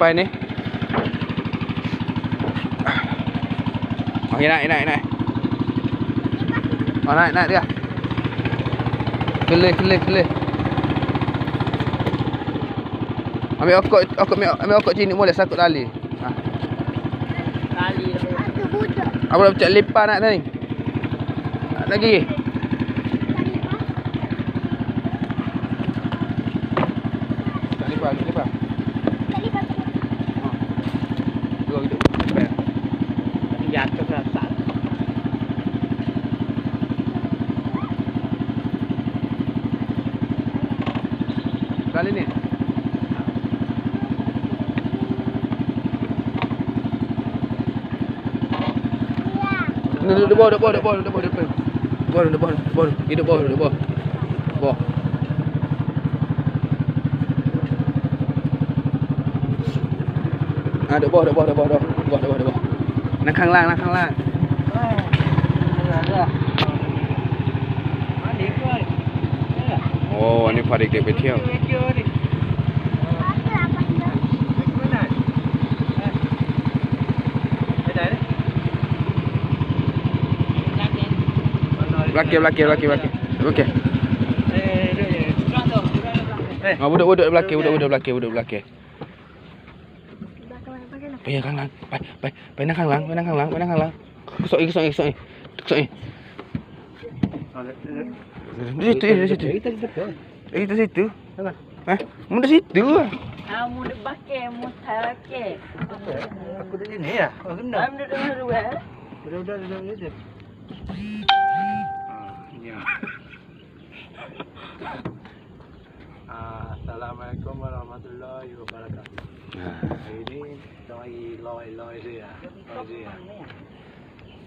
sampai ni Okay naik naik naik Oh naik naik dia Kelih kelih kelih Ambil okok okok ambil, ambil okok cini boleh sakut tali. Ha. Tali. Apa dah pecah lepas nak tadi. Tak lagi. Tak lepas, tak lepas. Jatuh atas. Kali ni. Ya. Ni duduk bawah, duduk bawah, duduk bawah, duduk bawah, duduk bawah. Bawah, duduk bawah, duduk bawah. Hidup bawah, duduk bawah. Bawah. Ah, duduk bawah, duduk bawah, duduk bawah, duduk bawah, duduk bawah, duduk bawah. Nakข้างล่าง, nakข้างล่าง มาเด็กด้วย โอ้อันนี้พาเด็กๆไปเที่ยว เยอะดิ Ada apa dah? ไม่ได้ไปไหน Belakang, belakang, belakang, belakang. Okey. เอ้ยด้วยเอ้ย Ah, budak budak belakang, budak budak belakang, budak belakang. Belakang pakai lah. ไปยังข้างหลังไปไปไปนั่งข้างหลังไปนั่งข้างหลังไปนั่งข้างหลังกระโดดอีกกระโดดอีกกระโดดอีกกระโดดอีก di situ ya di situ Kita betul. eh di situ eh mu di situ lah Kamu duk ลอยลอยลอยเรือลอยเรือ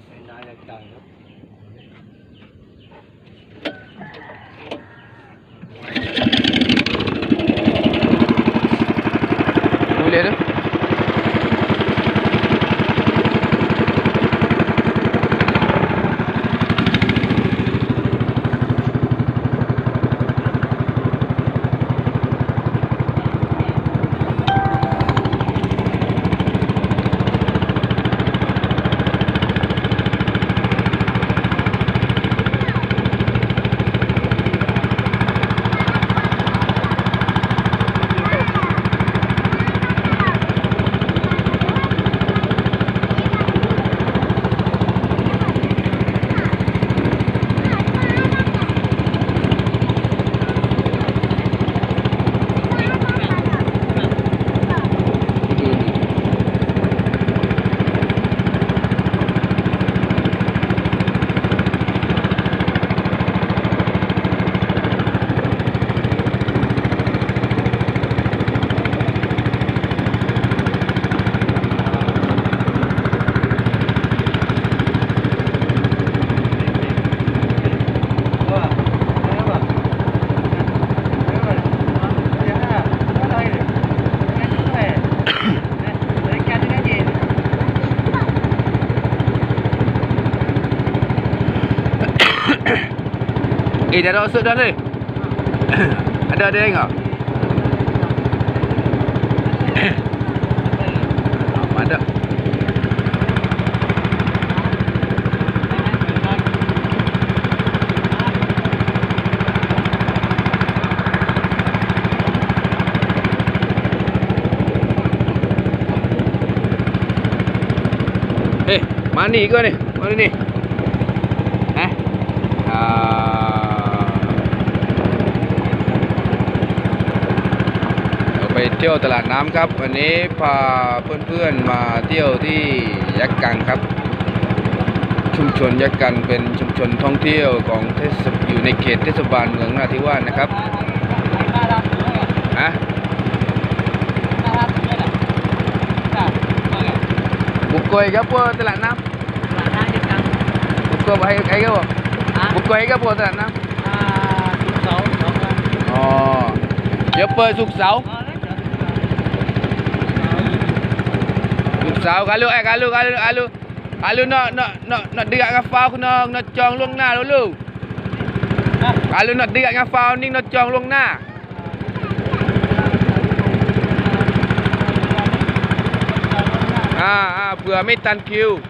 ไปน้อยต่างครับดูเรือด้วย Eh, dah nak masuk dah ni. ada ada yang ada. Eh, mana ni kau ni? Mana ni? เราไปเที่ยวตลาดน้ำครับ วันนี้พาเพื่อนๆมาเที่ยวที่ยักษ์กังครับ ชุมชนยักษ์กังเป็นชุมชนท่องเที่ยวของเทศอยู่ในเขตเทศบาลเมืองนาทิวาสนะครับฮะบุกโกยครับพวกตลาดน้ำบุกโกยไปไอ้ครับบุกโกยครับพวกตลาดน้ำอ๋อเดี๋ยวเปิดสุกร์เสาร์ สุกร์เสาร์ kalau eh kalau kalau kalau kalau nak nak nak nak dekat kafau kena kena cong luang nah dulu Kalau nak dekat dengan founding nak jong long na. À, à, vừa mới tan kill.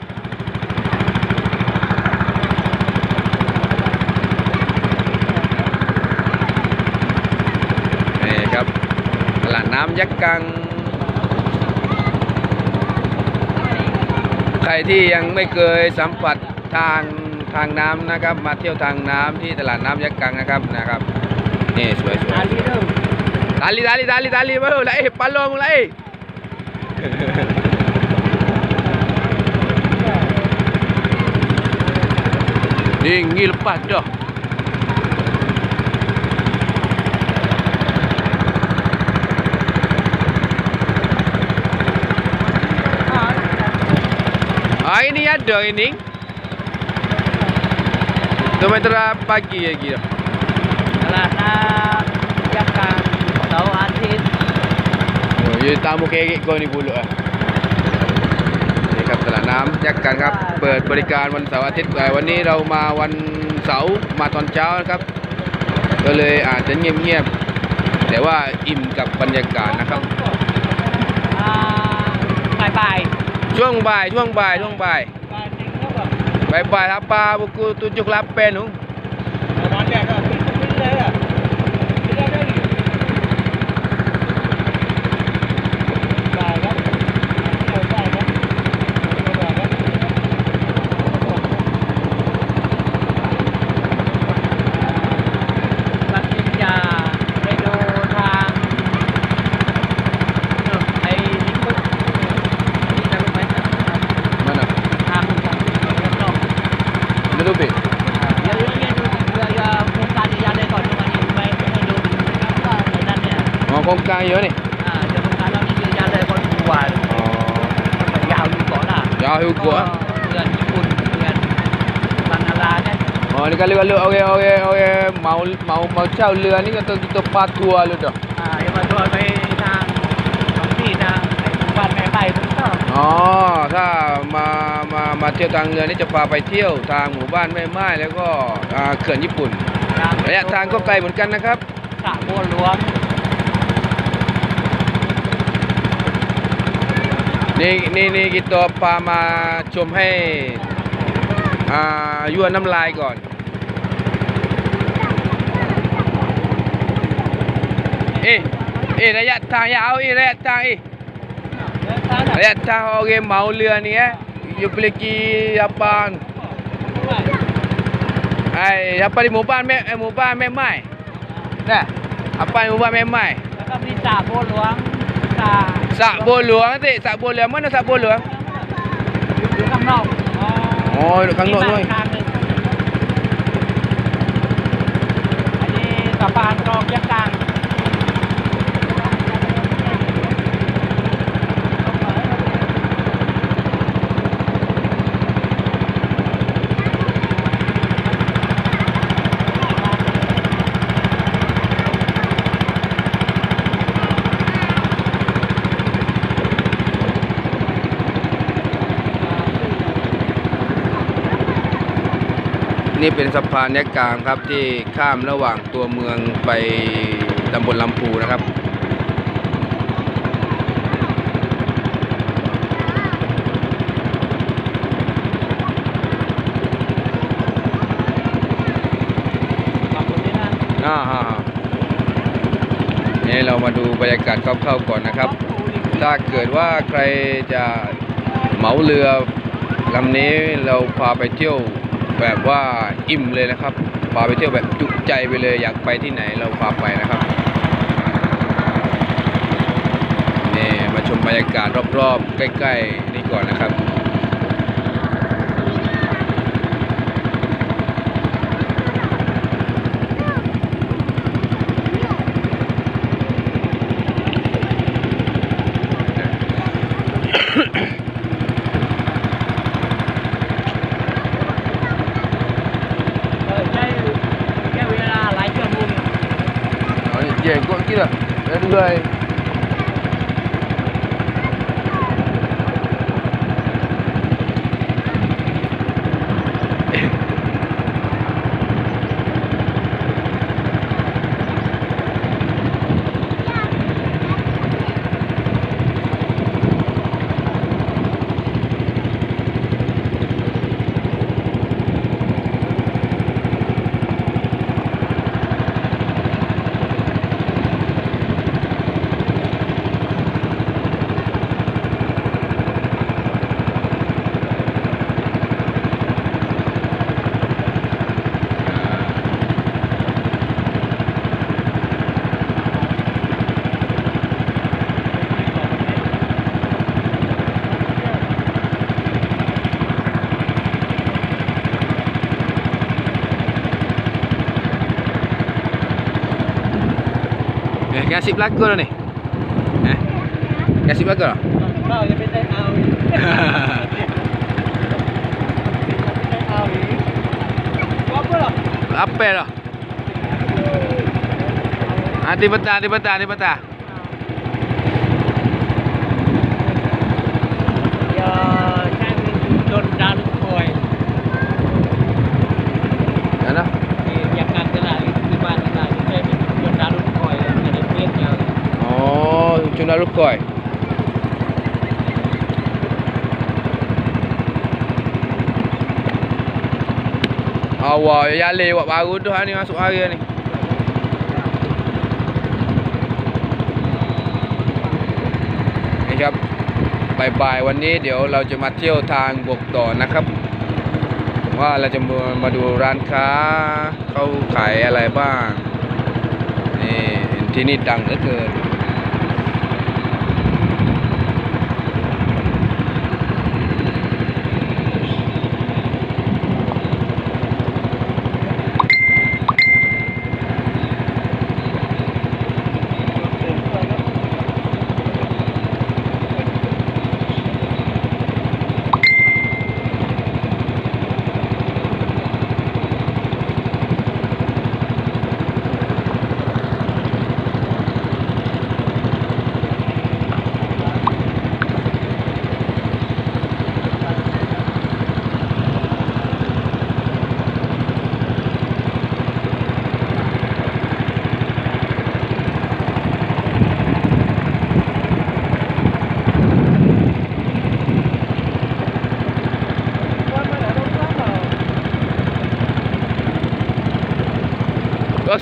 นี่ครับตลาดน้ำยักษ์กัง ที่ยังไม่เคยสัมผัสทางทางน้ำนะครับ มาเที่ยวทางน้ำที่ตลาดน้ำยักษ์กังนะครับนะครับนี่สวยสวย Ali tu. tali tali tali tali baru lah eh palong lah eh Tinggi lepas dah Ah ini ada ini. Kilometer pagi lagi dah. Alah nak biarkan tahu artis. Oh, ยืนตา มโอเคกิโกนี่บุลุอะนี่ครับตลาดน้ำยักษ์กันครับ เปิดบริการวันเสาร์อาทิตย์แต่วันนี้เรามาวันเสาร์มาตอนเช้านะครับ ก็เลยอาจจะเงียบๆแต่ว่าอิ่มกับบรรยากาศนะครับ Ah, bye bye. ช่วงบ่ายช่วงบ่ายช่วงบ่าย Bye tengok Bye-bye apa pukul 7.8 tu. ก่อนล่ะ jauh juga ah. เพื่อนญี่ปุ่นเพื่อนบังนาลาเนี่ย oh ni kalau kalau okey okey okey mau mau mau chao lừa ni kita kita patua lu dah อ่าอย่ามาทัวร์ไปทางสองที่ทางไอ้หมู่บ้านแม่ไผ่ทุกท่ออ๋อถ้ามามามาเที่ยวทางเรือนี่จะพาไปเที่ยวทางหมู่บ้านแม่ไม้แล้วก็อ่าเขื่อนญี่ปุ่นระยะทางก็ไกลเหมือนกันนะครับ สระบัวหลวง นี่นี่นี่กิโตพามาชมให้อ่ายั่วน้ำลายก่อนเอ๊ะเอ๊ะระยะทางยาวเอ๊ะระยะทางเอ๊ะระยะทางโอเคเมาเรือนี่อยู่เปลกียาปานไอ้ยาปานหมู่บ้านแม่ไอหมู่บ้านแม่ไม้น่ะ apa หมู่บ้านแม่ไม้แล้วก็มีสระบัวหลวงสระ สระบัวหลวงสิสระบัวหลวงมันนะสระบัวหลวงอยู่ข้างนอกอ๋ออยู่ข้างนอกด้วยมีบ้ทางหนึ่งอันนี้สะพานคลองยักษ์กลาง นี่เป็นสะพานยักษ์กลางครับที่ข้ามระหว่างตัวเมืองไปตำบลลำพูนะครับขอบคุณที่นั่นอ่าฮะนี่เรามาดูบรรยากาศคร่าวๆก่อนนะครับ ถ้าเกิดว่าใครจะเหมาเรือลำนี้เราพาไปเที่ยว แบบว่าอิ่มเลยนะครับพาไปเที่ยวแบบจุใจไปเลยอยากไปที่ไหนเราพาไปนะครับนี่มาชมบรรยากาศรอบๆ ใกล้ ๆ นี่ก่อนนะครับ về cũng chỉ là người Yang asyik pelakon lah ni. Eh. Yang asyik berlakon. Ha, Apa lah? Apa lah. lah. Ah, di betah, di betah, di betah. Oh, cuna lukoi. Awak ya lewat baru tu hari ni masuk hari ni. นี่ครับบ่ายๆวันนี้เดี๋ยวเราจะมาเที่ยวทางบกต่อนะครับ ว่าเราจะมามาดูร้านค้าเขาขายอะไรบ้างนี่ที่นี่ดังเหลือเกิน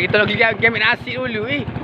nakita ng kaya kami na si Ulu eh.